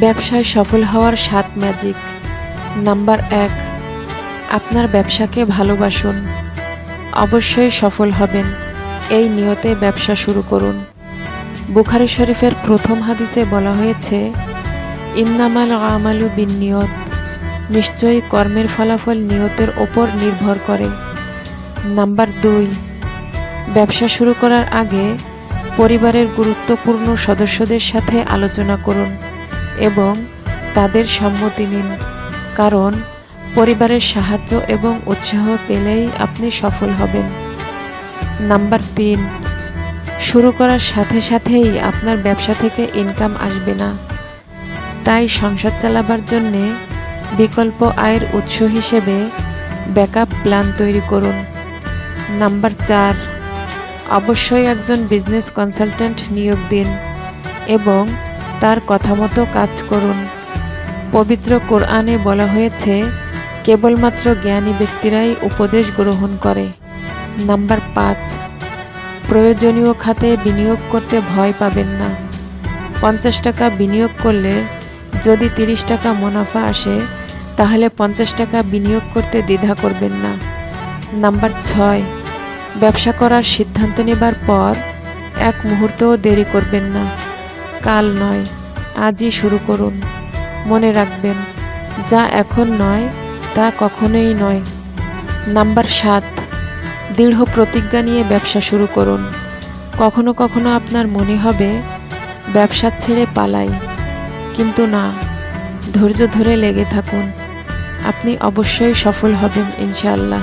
ব্যবসায় সফল হওয়ার সাত ম্যাজিক নাম্বার এক, আপনার ব্যবসাকে ভালোবাসুন। অবশ্যই সফল হবেন। এই নিয়তে ব্যবসা শুরু করুন। বুখারি শরীফের প্রথম হাদিসে বলা হয়েছে, ইন্নামাল আমালু বিন নিয়ত নিশ্চয়ই কর্মের ফলাফল নিয়তের ওপর নির্ভর করে। নাম্বার দুই, ব্যবসা শুরু করার আগে পরিবারের গুরুত্বপূর্ণ সদস্যদের সাথে আলোচনা করুন। এবং তাদের সম্মতি নিন। কারণ পরিবারের সাহায্য এবং উৎসাহ পেলেই আপনি সফল হবেন। নাম্বার তিন, শুরু করার সাথে সাথেই আপনার ব্যবসা থেকে ইনকাম আসবে না। তাই সংসার চালাবার জন্যে বিকল্প আয়ের উৎস হিসেবে ব্যাকআপ প্ল্যান তৈরি করুন। নাম্বার চার, অবশ্যই একজন বিজনেস কনসালট্যান্ট নিয়োগ দিন এবং তার কথা মতো কাজ করুন। পবিত্র কোরআনে বলা হয়েছে, কেবলমাত্র জ্ঞানী ব্যক্তিরাই উপদেশ গ্রহণ করে। নাম্বার পাঁচ, প্রয়োজনীয় খাতে বিনিয়োগ করতে ভয় পাবেন না। পঞ্চাশ টাকা বিনিয়োগ করলে যদি তিরিশ টাকা মুনাফা আসে, তাহলে পঞ্চাশ টাকা বিনিয়োগ করতে দ্বিধা করবেন না। নাম্বার ছয়, ব্যবসা করার সিদ্ধান্ত নেবার পর এক মুহূর্তও দেরি করবেন না। কাল নয়, আজই শুরু করুন। মনে রাখবেন, যা এখন নয়, তা কখনোই নয়। নাম্বার সাত, দৃঢ় প্রতিজ্ঞা নিয়ে ব্যবসা শুরু করুন। কখনো কখনো আপনার মনে হবে, ব্যবসা ছেড়ে পালাই। কিন্তু না, ধৈর্য ধরে লেগে থাকুন। আপনি অবশ্যই সফল হবেন, ইনশাআল্লাহ।